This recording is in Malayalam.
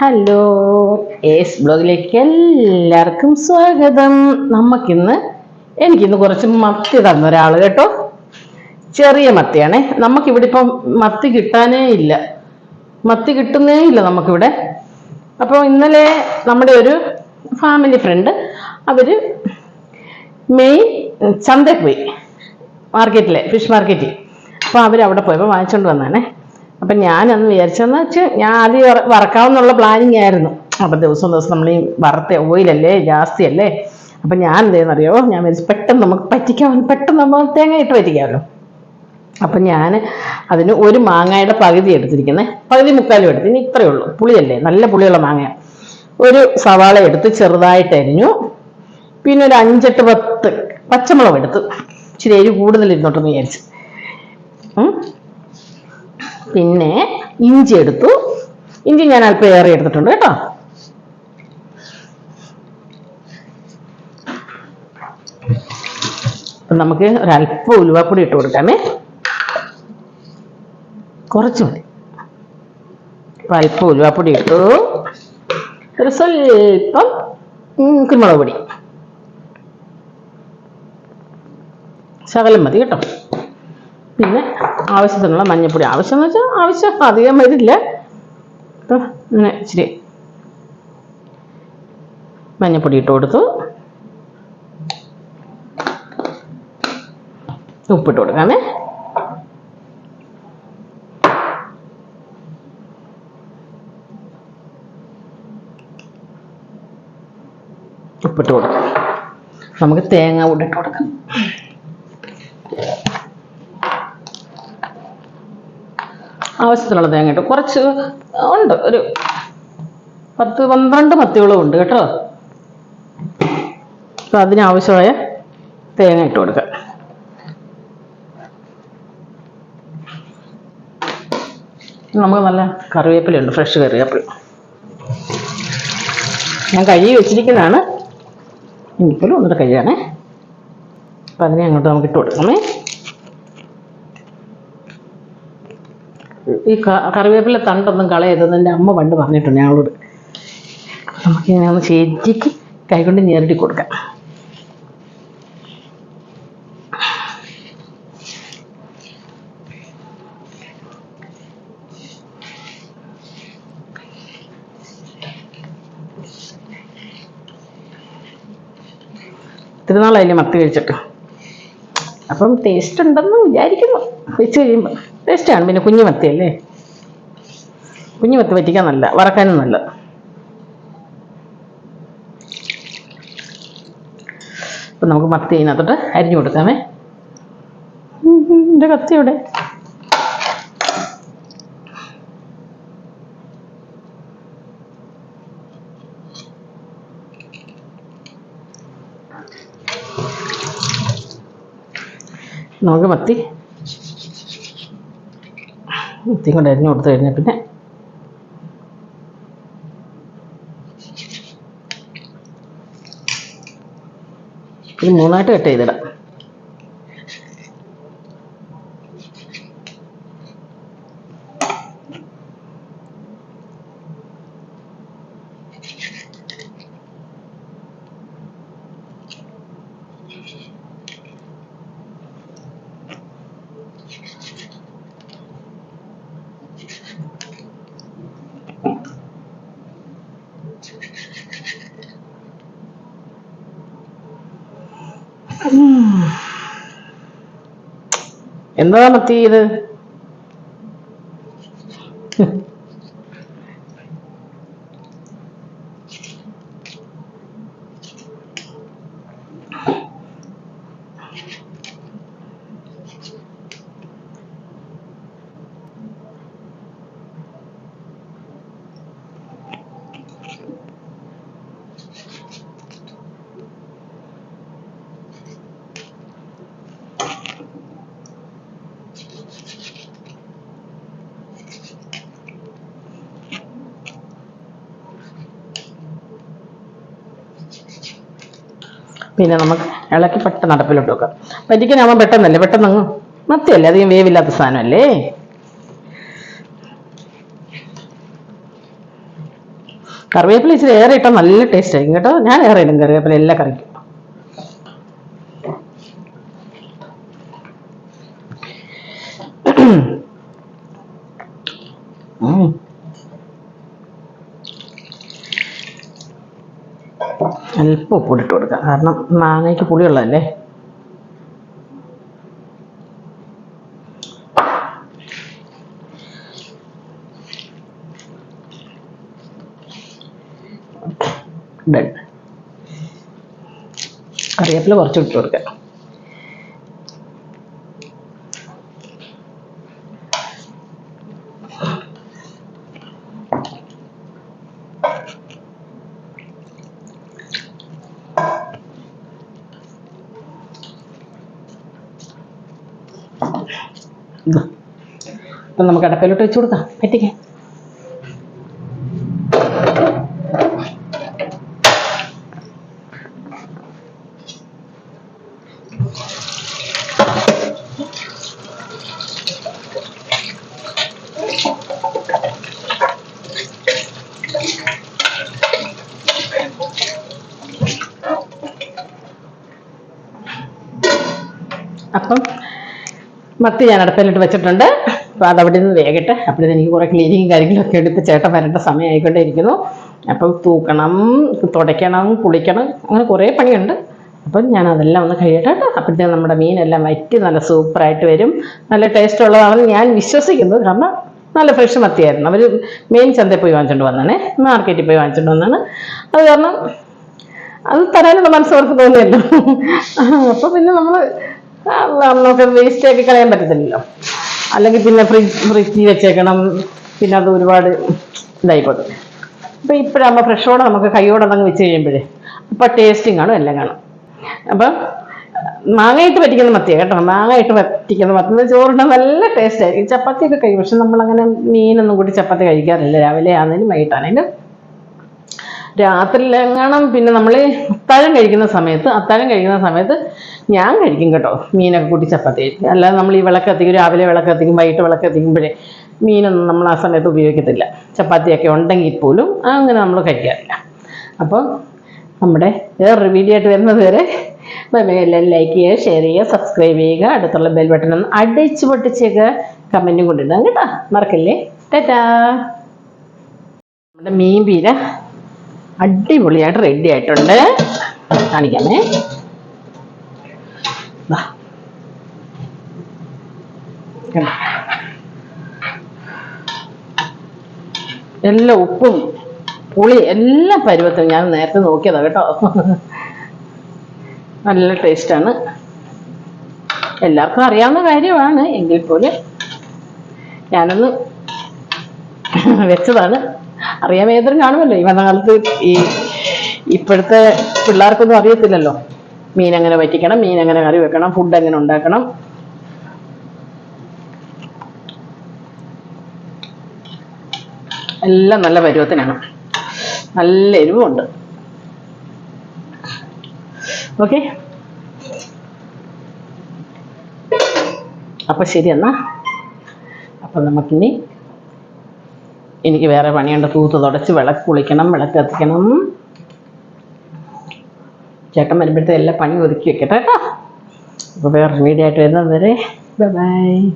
ഹലോ. എസ് ബ്ലോഗിലേക്ക് എല്ലാവർക്കും സ്വാഗതം. നമുക്കിന്ന് എനിക്കിന്ന് കുറച്ച് മത്തി തന്ന ഒരാൾ കേട്ടോ. ചെറിയ മത്തിയാണേ. നമുക്കിവിടെ ഇപ്പം മത്തി കിട്ടാനേ ഇല്ല. മത്തി കിട്ടുന്നേ ഇല്ല നമുക്കിവിടെ. അപ്പോൾ ഇന്നലെ നമ്മുടെ ഒരു ഫാമിലി ഫ്രണ്ട് അവർ മെയ് ചന്തയിൽ പോയി. മാർക്കറ്റിലെ ഫിഷ് മാർക്കറ്റിൽ. അപ്പോൾ അവർ അവിടെ പോയപ്പോൾ വാങ്ങിച്ചുകൊണ്ട് വന്നാണേ അപ്പം ഞാനന്ന് വിചാരിച്ചെന്ന് വെച്ചാൽ ഞാൻ ആദ്യം വറക്കാവുന്നുള്ള പ്ലാനിങ് ആയിരുന്നു. അപ്പം ദിവസം ദിവസം നമ്മൾ ഈ വറുത്ത ഓയിലല്ലേ ജാസ്തിയല്ലേ? അപ്പം ഞാൻ എന്തേന്നറിയോ ഞാൻ വിചാരിച്ചു പെട്ടെന്ന് നമുക്ക് പറ്റിക്കാൻ പെട്ടെന്ന് നമ്മൾ തേങ്ങ ഇട്ട് പറ്റിക്കാമല്ലോ അപ്പം ഞാൻ അതിന് ഒരു മാങ്ങയുടെ പകുതി എടുത്തിരിക്കുന്നത് പകുതി മുക്കാലും എടുത്ത്. ഇനി ഇത്രയേ ഉള്ളൂ. പുളിയല്ലേ? നല്ല പുളിയുള്ള മാങ്ങ. ഒരു സവാള എടുത്ത് ചെറുതായിട്ട് അരിഞ്ഞു. പിന്നെ ഒരു അഞ്ചെട്ട് പത്ത് പച്ചമുളക് എടുത്ത്. ഇച്ചിരി എരി കൂടുതൽ ഇരുന്നോട്ടെന്ന് വിചാരിച്ചു. പിന്നെ ഇഞ്ചി എടുത്തു. ഇഞ്ചി ഞാൻ അല്പം ഏറെ എടുത്തിട്ടുണ്ട് കേട്ടോ. അപ്പൊ നമുക്ക് ഒരല്പം ഉലുവാപ്പൊടി ഇട്ട് കൊടുക്കാമേ. കുറച്ച് മതി. അപ്പൊ അല്പം ഉലുവാപ്പൊടി ഇട്ടു. ഒരു സ്വല്പം കുരുമുളക് പൊടി. ശകലം മതി കേട്ടോ. പിന്നെ ആവശ്യത്തിനുള്ള മഞ്ഞപ്പൊടി. ആവശ്യം എന്ന് വെച്ചാൽ ആവശ്യം അധികം വരില്ല. ഇങ്ങനെ ഇച്ചിരി മഞ്ഞപ്പൊടി ഇട്ട് കൊടുത്തു. ഉപ്പിട്ട് കൊടുക്കാമേ. ഉപ്പിട്ട് കൊടുക്കാം. നമുക്ക് തേങ്ങ കൂടെ കൊടുക്കാം. ആവശ്യത്തിനുള്ള തേങ്ങ ഇട്ടു കുറച്ച് ഉണ്ട്. ഒരു പത്ത് പന്ത്രണ്ട് മത്തിയോളം ഉണ്ട് കേട്ടോ. അപ്പം അതിനാവശ്യമായ തേങ്ങ ഇട്ട് കൊടുക്കുക. നമുക്ക് നല്ല കറിവേപ്പിലുണ്ട് ഫ്രഷ് കറിവേപ്പില. ഞാൻ കഴുകി വെച്ചിരിക്കുന്നതാണ്. ഇപ്പോഴും ഒന്നിട്ട് കഴിയാണേ അപ്പം അതിനെ അങ്ങോട്ട് നമുക്ക് ഇട്ട് കൊടുക്കാമേ ഈ കറിവേപ്പില തണ്ടൊന്നും കളയരുതെന്ന് എന്റെ അമ്മ പണ്ട് പറഞ്ഞിട്ടുണ്ട് ഞങ്ങളോട്. നമുക്ക് ഇങ്ങനെ ഒന്ന് ശരിക്ക് കൈകൊണ്ട് ഞെരടി കൊടുക്കാം. തിരുനാളായില്ലേ മത്തി കഴിച്ചിട്ട്. അപ്പം ടേസ്റ്റ് ഉണ്ടെന്ന് വിചാരിക്കുന്നു. വെച്ച് കഴിയുമ്പോൾ ടേസ്റ്റാണ് പിന്നെ കുഞ്ഞു മത്തിയല്ലേ കുഞ്ഞു മത്തി പറ്റിക്കാൻ നല്ല വറക്കാനും നല്ല. അപ്പം നമുക്ക് മത്തി അതിനകത്തോട്ട് അരിഞ്ഞു കൊടുക്കാമേ. എന്റെ കത്തി ഇവിടെ നമുക്ക് മത്തി മത്തി കൊണ്ട് അരിഞ്ഞു കൊടുത്തു കഴിഞ്ഞാൽ പിന്നെ ഇത് മൂന്നായിട്ട് കട്ട് ചെയ്തിടാം. എന്താ മത്തി ഇത് പിന്നെ നമുക്ക് ഇളക്കി പെട്ടെന്ന് അടപ്പിലോട്ട് വെക്കാം. പറ്റിക്കാനാവുമ്പോൾ പെട്ടെന്നല്ലേ? പെട്ടെന്ന് അങ്ങ് മത്തിയല്ലേ? അധികം വേവില്ലാത്ത സാധനമല്ലേ? കറിവേപ്പില ഇച്ചിരി ഏറെ ഇട്ടാൽ നല്ല ടേസ്റ്റ് ആയിരിക്കും കേട്ടോ. ഞാൻ ഏറെ ഇടും കറിവേപ്പില എല്ലാ കറിക്കും. അല്പം ഉപ്പിട്ട് കൊടുക്കാം. കാരണം മാങ്ങയ്ക്ക് പുളിയുള്ളതല്ലേ? ഡൺ. കറിവേപ്പില കുറച്ച് ഇട്ട് കൊടുക്കാം. ഇപ്പം നമുക്ക് അടപ്പിലോട്ട് വെച്ച് കൊടുക്കാം. പറ്റിക്കാൻ അപ്പം മത്തി ഞാൻ അടുപ്പിലിട്ട് വെച്ചിട്ടുണ്ട്. അപ്പോൾ അത് അവിടെ നിന്ന് വേകട്ടെ അപ്പോഴത്തെ എനിക്ക് കുറേ ക്ലീനിങ്ങും കാര്യങ്ങളൊക്കെ എടുത്ത് ചേട്ടൻ വരേണ്ട സമയമായിക്കൊണ്ടേ ഇരിക്കുന്നു അപ്പം തൂക്കണം തുടയ്ക്കണം കുളിക്കണം അങ്ങനെ കുറേ പണിയുണ്ട്. അപ്പം ഞാൻ അതെല്ലാം ഒന്ന് കഴിയട്ടെ അപ്പോഴത്തേക്ക് നമ്മുടെ മീനെല്ലാം വറ്റി നല്ല സൂപ്പറായിട്ട് വരും. നല്ല ടേസ്റ്റ് ഉള്ളതാണെന്ന് ഞാൻ വിശ്വസിക്കുന്നു. കാരണം നല്ല ഫ്രഷ് മത്തിയായിരുന്നു. അവർ മെയിൻ ചന്തയിൽ പോയി വാങ്ങിച്ചുകൊണ്ട് വന്നാണ്. മാർക്കറ്റിൽ പോയി വാങ്ങിച്ചുകൊണ്ട് വന്നാണ്. അത് കാരണം അത് തരാനുള്ള മനസ്സവർക്ക് തോന്നിയല്ലോ. അപ്പോൾ പിന്നെ നമ്മൾ ആ, നമുക്ക് വേസ്റ്റ് ആക്കി കളയാൻ പറ്റത്തില്ലല്ലോ. അല്ലെങ്കിൽ പിന്നെ ഫ്രിഡ്ജ് ഫ്രിഡ്ജിൽ വെച്ചേക്കണം. പിന്നെ അത് ഒരുപാട് ഇതായിക്കോട്ടെ. അപ്പം ഇപ്പോഴാകുമ്പോൾ ഫ്രഷോടെ നമുക്ക് കൈയോടെ അതങ്ങ് വെച്ച് കഴിയുമ്പോഴേ അപ്പം ടേസ്റ്റും കാണും എല്ലാം കാണും. അപ്പം മാങ്ങയിട്ട് പറ്റിക്കുന്ന മത്തിയ കേട്ടോ. മാങ്ങയിട്ട് പറ്റിക്കുന്ന മത്തി. ചോറിന് നല്ല ടേസ്റ്റ് ആയിരിക്കും. ചപ്പാത്തിയൊക്കെ കഴിക്കും. പക്ഷെ നമ്മളങ്ങനെ മീനൊന്നും കൂടി ചപ്പാത്തി കഴിക്കാറില്ല. രാവിലെ ആണെങ്കിലും വൈകിട്ടാണെങ്കിലും രാത്രിയിലെങ്ങാണം പിന്നെ നമ്മൾ അത്താഴം കഴിക്കുന്ന സമയത്ത് അത്താഴം കഴിക്കുന്ന സമയത്ത് ഞാൻ കഴിക്കും കേട്ടോ. മീനൊക്കെ കൂട്ടി ചപ്പാത്തി കഴിക്കും. അല്ലാതെ നമ്മൾ ഈ വിളക്കത്തിക്കും രാവിലെ വിളക്കത്തിക്കും വൈകിട്ട് വിളക്കത്തിക്കുമ്പോഴേ മീനൊന്നും നമ്മൾ ആ സമയത്ത് ഉപയോഗിക്കത്തില്ല. ചപ്പാത്തിയൊക്കെ ഉണ്ടെങ്കിൽ പോലും അങ്ങനെ നമ്മൾ കഴിക്കാറില്ല. അപ്പം നമ്മുടെ വേറൊരു വീഡിയോ ആയിട്ട് വരുന്നത് വരെ എല്ലാം ലൈക്ക് ചെയ്യുക ഷെയർ ചെയ്യുക സബ്സ്ക്രൈബ് ചെയ്യുക അടുത്തുള്ള ബെൽ ബട്ടൺ ഒന്ന് അടിച്ചു പൊട്ടിച്ചേക്കുക കമന്റും കൊണ്ടിടാം കേട്ടോ. മറക്കല്ലേ? ടാറ്റാ. നമ്മുടെ മീൻ പീര അടിപൊളിയായിട്ട് റെഡി ആയിട്ടുണ്ട്. കാണിക്കാമേ? എല്ലാ ഉപ്പും പുളി എല്ലാ പരുവത്തും ഞാൻ നേരത്തെ നോക്കിയതാ കേട്ടോ. നല്ല ടേസ്റ്റാണ് എല്ലാവർക്കും അറിയാവുന്ന കാര്യമാണ്. എങ്കിൽ പോലും ഞാനൊന്ന് വെച്ചതാണ്. അറിയാൻ ഏതൊരു കാണുമല്ലോ. ഈ വന്ന കാലത്ത് ഈ ഇപ്പോഴത്തെ പിള്ളേർക്കൊന്നും അറിയത്തില്ലല്ലോ. മീൻ എങ്ങനെ വറ്റിക്കണം മീൻ എങ്ങനെ കറി വെക്കണം ഫുഡ് എങ്ങനെ ഉണ്ടാക്കണം. എല്ലാം നല്ല പരുവത്തിനാണ്. നല്ല എരിവുമുണ്ട് ഓക്കെ. അപ്പൊ ശരി എന്നാ. അപ്പൊ നമുക്കിനി എനിക്ക് വേറെ പണിയുണ്ട്. തൂത്ത് തുടച്ച് വിളക്ക് കുളിക്കണം വിളക്ക് കത്തിക്കണം. ചേട്ടൻ വരുമ്പോഴത്തെ എല്ലാ പണി ഒതുക്കി വെക്കട്ടെ കേട്ടോ. അപ്പോൾ വേറെ വീഡിയോ ആയിട്ട് വരുന്നത് വരെ. ബൈ